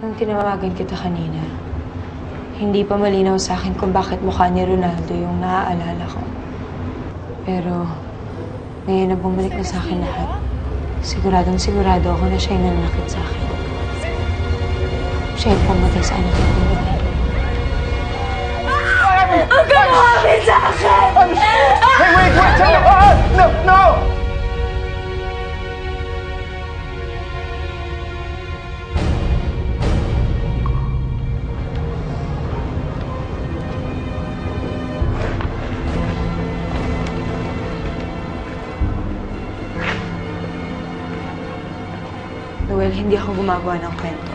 Nung tinawagan kita kanina, hindi pa malinaw sa akin kung bakit mukha ni Ronaldo yung naaalala ko. Pero, ngayon na bumalik na sa akin lahat, siguradong sigurado ako na siya yung nanakit sa akin. Siya yung pumatay sa anak ko. Ang gagawin sa akin! Wait, wait, wait! Tell me! Ah, no, no! Noel, hindi ako gumagawa ng kwento.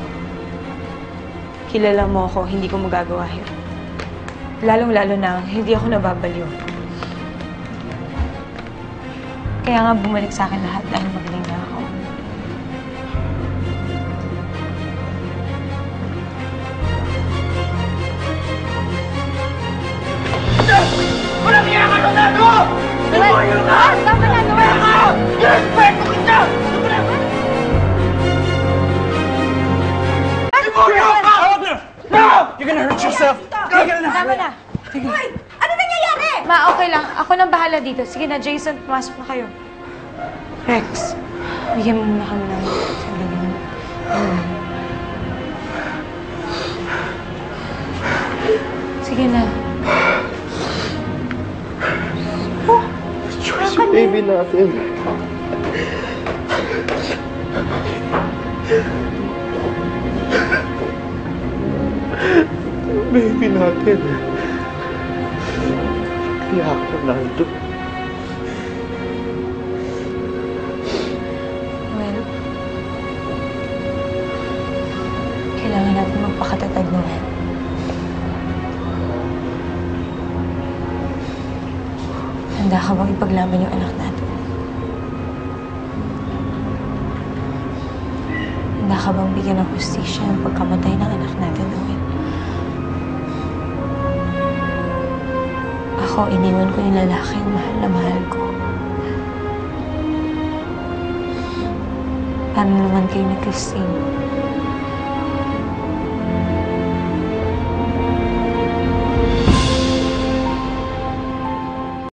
Kilala mo ako, hindi ko magagawa yun. Lalong-lalo na, hindi ako nababaliw. Kaya nga bumalik sa akin lahat dahil magaling na ako. Walang iya ka, Ronaldo! Demonyo ka! Tama na, Noel! Ka! Yourself! You're gonna Tama na. Hoy! Ano nangyayari? Ma, okay lang. Ako nang bahala dito. Sige na, Jason, pumasok na kayo. Rex, bigyan mo muna kami ng sandali. Ano? Sige na. Choice yung baby natin. Baby natin. Kaya ako Ronaldo. Well, kailangan natin magpakatatag Noel. Handa ka bang ipaglaban yung anak natin? Handa ka bang bigyan ng hustisya ang pagkamatay ng anak natin, Noel? Ako, iniwan ko yung lalaking mahal na mahal ko. Paano naman kayo ni Christine?